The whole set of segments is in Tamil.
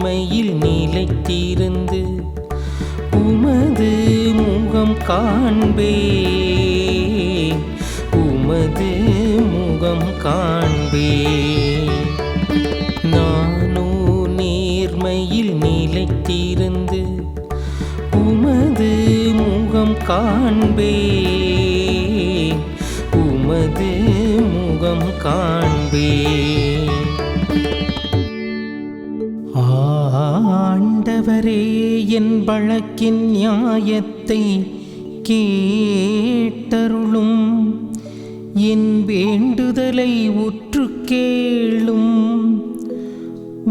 நேர்மையில் நிலைத்திருந்து உமது முகம் காண்பே. உமது முகம் காண்பே. நானோ நேர்மையில் நிலைத்திருந்து உமது முகம் காண்பே. உமது முகம் காண்பே. கர்த்தரே என் வழக்கின் நியாயத்தை கேட்டருளும். என் வேண்டுதலை உற்று கேளும்.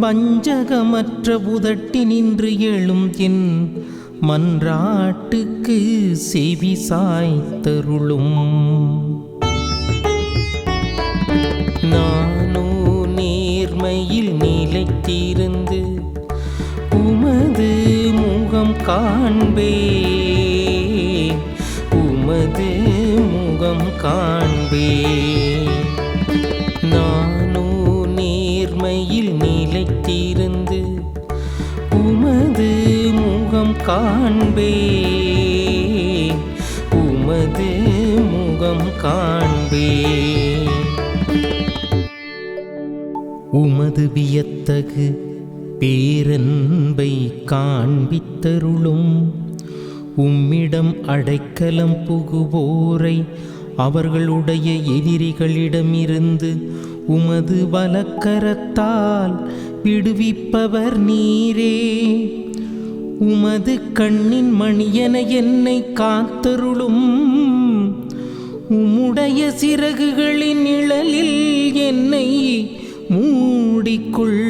வஞ்சகமற்ற உதட்டி நின்று எழும் என் மன்றாட்டுக்கு செவி சாய்த்தருளும். நானோ நேர்மையில் நிலைத்திருந்து உமது முகம் காண்பே உமது முகம் காண்பே நானோ நேர்மையில் நிலைத்திருந்து உமது முகம் காண்பே உமது முகம் காண்பே உமது வியத்தகு பேரன்பை காண்பித்தருளும். உம்மிடம் அடைக்கலம் புகுவோரை அவர்களுடைய எதிரிகளிடமிருந்து உமது வலக்கரத்தால் விடுவிப்பவர் நீரே. உமது கண்ணின் மணியன என்னை காத்தருளும். உம்முடைய சிறகுகளின் நிழலில் என்னை மூடிக்கொள்ளும்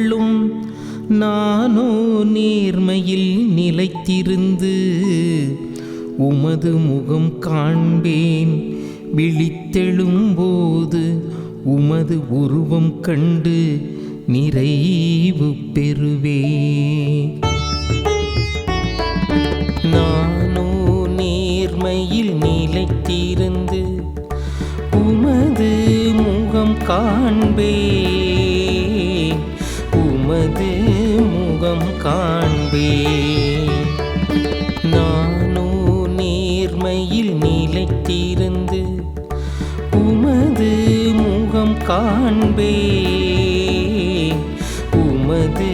நானோ நேர்மையில் நிலைத்திருந்து உமது முகம் காண்பேன். விழித்தெழும்போது உமது உருவம் கண்டு நிறைவு பெறுவேன் நானோ நேர்மையில் நிலைத்திருந்து உமது முகம் காண்பேன். காண்பே நானோ நேர்மையில் நிலைத்திருந்து உமது முகம் காண்பே உமது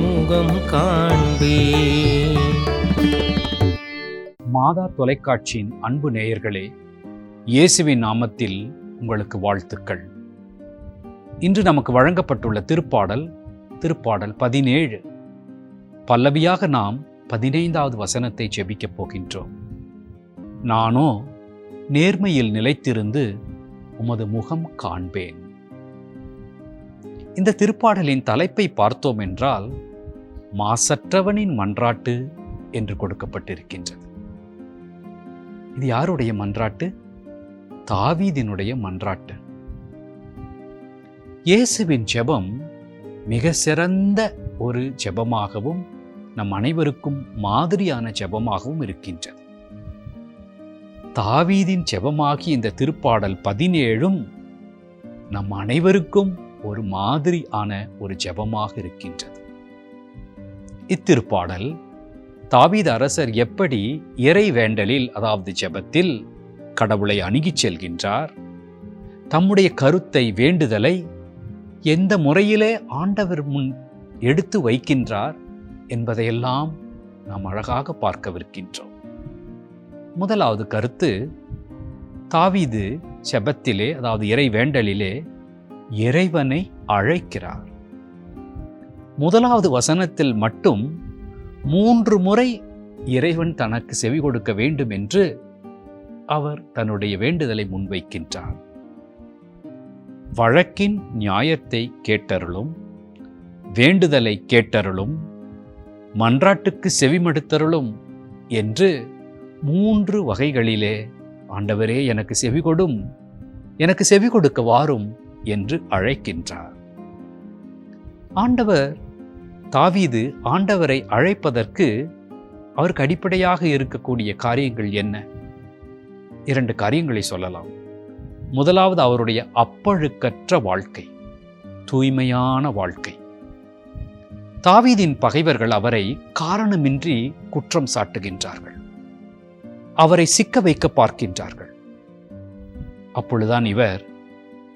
முகம் காண்பே மாதா தொலைக்காட்சியின் அன்பு நேயர்களே இயேசுவின் நாமத்தில் உங்களுக்கு வாழ்த்துக்கள். இன்று நமக்கு வழங்கப்பட்டுள்ள திருப்பாடல் திருப்பாடல் பதினேழு. பல்லவியாக நாம் பதினைந்தாவது வசனத்தை ஜெபிக்கப் போகின்றோம். நானோ நேர்மையில் நிலைத்திருந்து உமது முகம் காண்பேன். இந்த திருப்பாடலின் தலைப்பை பார்த்தோம் என்றால் மாசற்றவனின் மன்றாட்டு என்று கொடுக்கப்பட்டிருக்கின்றது. இது யாருடைய மன்றாட்டு? தாவீதினுடைய மன்றாட்டு. இயேசுவின் ஜெபம் மிக சிறந்த ஒரு ஜெபமாகவும் நம் அனைவருக்கும் மாதிரியான ஜெபமாகவும் இருக்கின்றது. தாவீதின் ஜெபமாகி இந்த திருப்பாடல் பதினேழும் நம் அனைவருக்கும் ஒரு மாதிரியான ஒரு ஜெபமாக இருக்கின்றது. இத்திருப்பாடல் தாவீத அரசர் எப்படி இறை வேண்டலில் அதாவது ஜெபத்தில் கடவுளை அணுகிச் செல்கின்றார் தம்முடைய கருத்தை வேண்டுதலை எந்த முறையிலே ஆண்டவர் முன் எடுத்து வைக்கின்றார் என்பதையெல்லாம் நாம் அழகாக பார்க்கவிருக்கின்றோம். முதலாவது கருத்து தாவீது செபத்திலே அதாவது இறை வேண்டலிலே இறைவனை அழைக்கிறார். முதலாவது வசனத்தில் மட்டும் மூன்று முறை இறைவன் தனக்கு செவி கொடுக்க வேண்டும் என்று அவர் தன்னுடைய வேண்டுதலை முன்வைக்கின்றார். வழக்கின் நியாயத்தை கேட்டருளும் வேண்டுதலை கேட்டருளும் மன்றாட்டுக்கு செவிமடுத்தருளும் என்று மூன்று வகைகளிலே ஆண்டவரே எனக்கு செவி கொடும் எனக்கு செவி கொடுக்க வாரும் என்று அழைக்கின்றார். ஆண்டவர் தாவீது ஆண்டவரை அழைப்பதற்கு அவருக்கு அடிப்படையாக இருக்கக்கூடிய காரியங்கள் என்ன? இரண்டு காரியங்களை சொல்லலாம். முதலாவது அவருடைய அப்பழுக்கற்ற வாழ்க்கை தூய்மையான வாழ்க்கை. தாவீதின் பகைவர்கள் அவரை காரணமின்றி குற்றம் சாட்டுகின்றார்கள். அவரை சிக்க வைக்க பார்க்கின்றார்கள். அப்பொழுதுதான் இவர்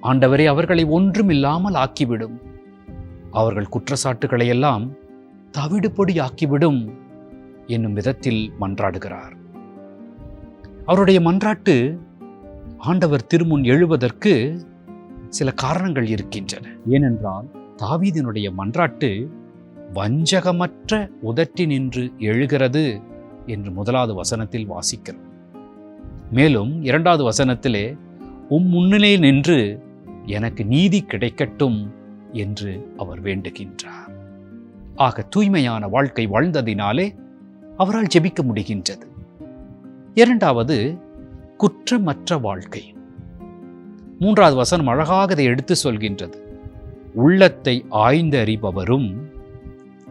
ஆண்டவரே அவர்களை ஒன்றுமில்லாமல் ஆக்கிவிடும். அவர்கள் குற்றச்சாட்டுகளை எல்லாம் தவிடு பொடியாக்கிவிடும் என்னும் விதத்தில் மன்றாடுகிறார். அவருடைய மன்றாட்டு ஆண்டவர் திருமுன் எழுவதற்கு சில காரணங்கள் இருக்கின்றன. ஏனென்றால் தாவீதினுடைய மன்றாட்டு வஞ்சகமற்ற உதட்டி நின்று எழுகிறது என்று முதலாவது வசனத்தில் வாசிக்கிறோம். மேலும் இரண்டாவது வசனத்திலே உம் முன்னிலையில் நின்று எனக்கு நீதி கிடைக்கட்டும் என்று அவர் வேண்டுகின்றார். ஆக தூய்மையான வாழ்க்கை வாழ்ந்ததினாலே அவரால் ஜெபிக்க முடிகின்றது. இரண்டாவது குற்றமற்ற வாழ்க்கை. மூன்றாவது வசனம் அழகாக அதை எடுத்து சொல்கின்றது. உள்ளத்தை ஆய்ந்தறிபவரும்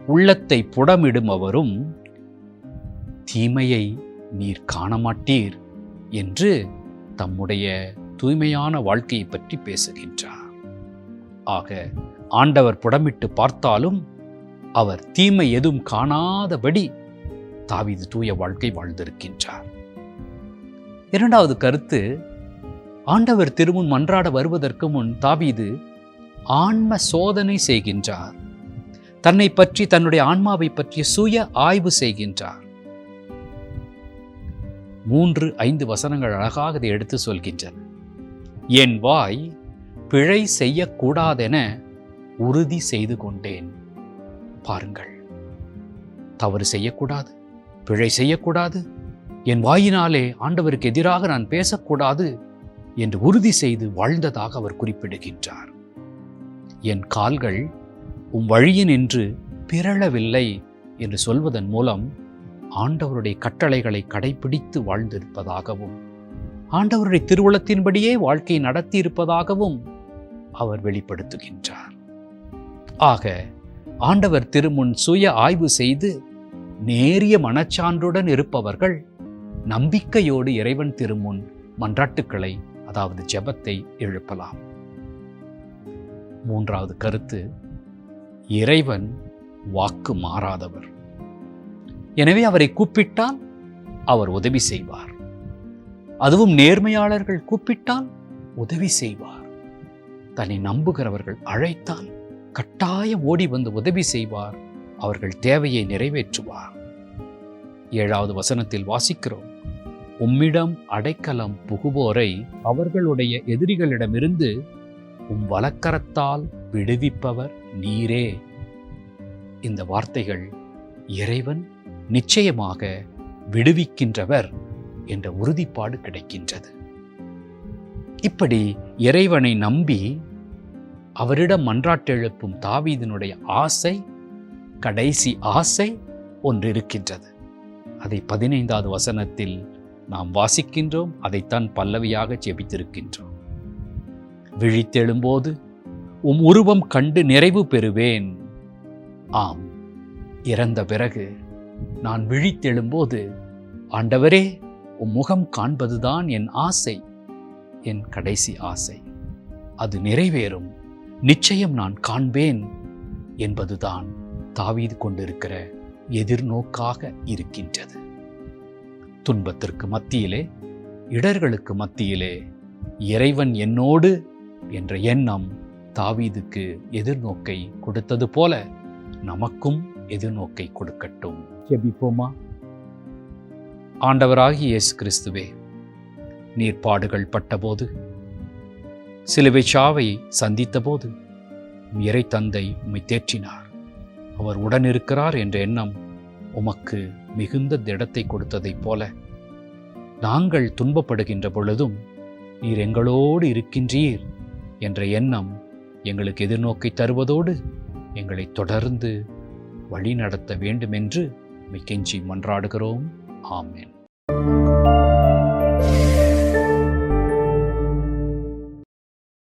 உள்ளத்தை புடமிடுமவரும் தீமையை நீர் காணமாட்டீர் என்று தம்முடைய தூய்மையான வாழ்க்கையை பற்றி பேசுகின்றார். ஆக ஆண்டவர் புடமிட்டு பார்த்தாலும் அவர் தீமை எதுவும் காணாதபடி தாவிது தூய வாழ்க்கை வாழ்ந்திருக்கின்றார். இரண்டாவது கருத்து ஆண்டவர் திருமுன் மன்றாட வருவதற்கு முன் தாவீது ஆன்ம சோதனை செய்கின்றார். தன்னை பற்றி தன்னுடைய ஆன்மாவை பற்றிய சுய ஆய்வு செய்கின்றார். மூன்று ஐந்து வசனங்கள் அழகாக இதை எடுத்து சொல்கின்றன. என் வாய் பிழை செய்யக்கூடாதென உறுதி செய்து கொண்டேன். பாருங்கள். தவறு செய்யக்கூடாது பிழை செய்யக்கூடாது. என் வாயினாலே ஆண்டவருக்கு எதிராக நான் பேசக்கூடாது என்று உறுதி செய்து வாழ்ந்ததாக அவர் குறிப்பிடுகின்றார். என் கால்கள் உம் வழியினின்று பிறழவில்லை என்று சொல்வதன் மூலம் ஆண்டவருடைய கட்டளைகளை கடைபிடித்து வாழ்ந்திருப்பதாகவும் ஆண்டவருடைய திருவுளத்தின்படியே வாழ்க்கை நடத்தியிருப்பதாகவும் அவர் வெளிப்படுத்துகின்றார். ஆக ஆண்டவர் திருமுன் சுய ஆய்வு செய்து நேரிய மனச்சான்றுடன் இருப்பவர்கள் நம்பிக்கையோடு இறைவன் திருமுன் மன்றாட்டுக்களை அதாவது ஜெபத்தை எழுப்பலாம். மூன்றாவது கருத்து இறைவன் வாக்கு மாறாதவர். எனவே அவரை கூப்பிட்டால் அவர் உதவி செய்வார். அதுவும் நேர்மையாளர்கள் கூப்பிட்டால் உதவி செய்வார். தன்னை நம்புகிறவர்கள் அழைத்தால் கட்டாயம் ஓடி வந்து உதவி செய்வார். அவர்கள் தேவையை நிறைவேற்றுவார். ஏழாவது வசனத்தில் வாசிக்கிறோம். உம்மிடம் அடைக்கலம் புகுவோரை அவர்களுடைய எதிரிகளிடமிருந்து உம் வலக்கரத்தால் விடுவிப்பவர் நீரே. இந்த வார்த்தைகள் இறைவன் நிச்சயமாக விடுவிக்கின்றவர் என்ற உறுதிப்பாடு கிடைக்கின்றது. இப்படி இறைவனை நம்பி அவரிடம் மன்றாட்டெழுப்பும் தாவீதினுடைய ஆசை கடைசி ஆசை ஒன்று இருக்கின்றது அதை பதினைந்தாவது வசனத்தில் நாம் வாசிக்கின்றோம் அதைத்தான் பல்லவியாக ஜெபித்திருக்கின்றோம். விழித்தெழும்போது உம் உருவம் கண்டு நிறைவு பெறுவேன். ஆம் இறந்த பிறகு நான் விழித்தெழும்போது ஆண்டவரே உம் முகம் காண்பதுதான் என் ஆசை என் கடைசி ஆசை. அது நிறைவேறும் நிச்சயம் நான் காண்பேன் என்பதுதான் தாவீது கொண்டிருக்கிற எதிர்நோக்காக இருக்கின்றது. துன்பத்திற்கு மத்தியிலே இடர்களுக்கு மத்தியிலே இறைவன் என்னோடு என்ற எண்ணம் தாவீதுக்கு எதிர்நோக்கை கொடுத்தது போல நமக்கும் எதிர்நோக்கை கொடுக்கட்டும். ஜெபிப்போமா? ஆண்டவராகிய இயேசு கிறிஸ்துவே நீர் பாடுகள் பட்டபோது சிலுவை சாவை சந்தித்தபோது இறை தந்தை உம்மை தேற்றினார். அவர் உடனிருக்கிறார் என்ற எண்ணம் உமக்கு மிகுந்த திடத்தை கொடுத்ததைப் போல நாங்கள் துன்பப்படுகின்ற பொழுதும் நீர் எங்களோடு இருக்கின்றீர் என்ற எண்ணம் எங்களுக்கு எதிர்நோக்கி தருவதோடு எங்களை தொடர்ந்து வழி நடத்த வேண்டுமென்று மிக்கெஞ்சி மன்றாடுகிறோம். ஆமென்.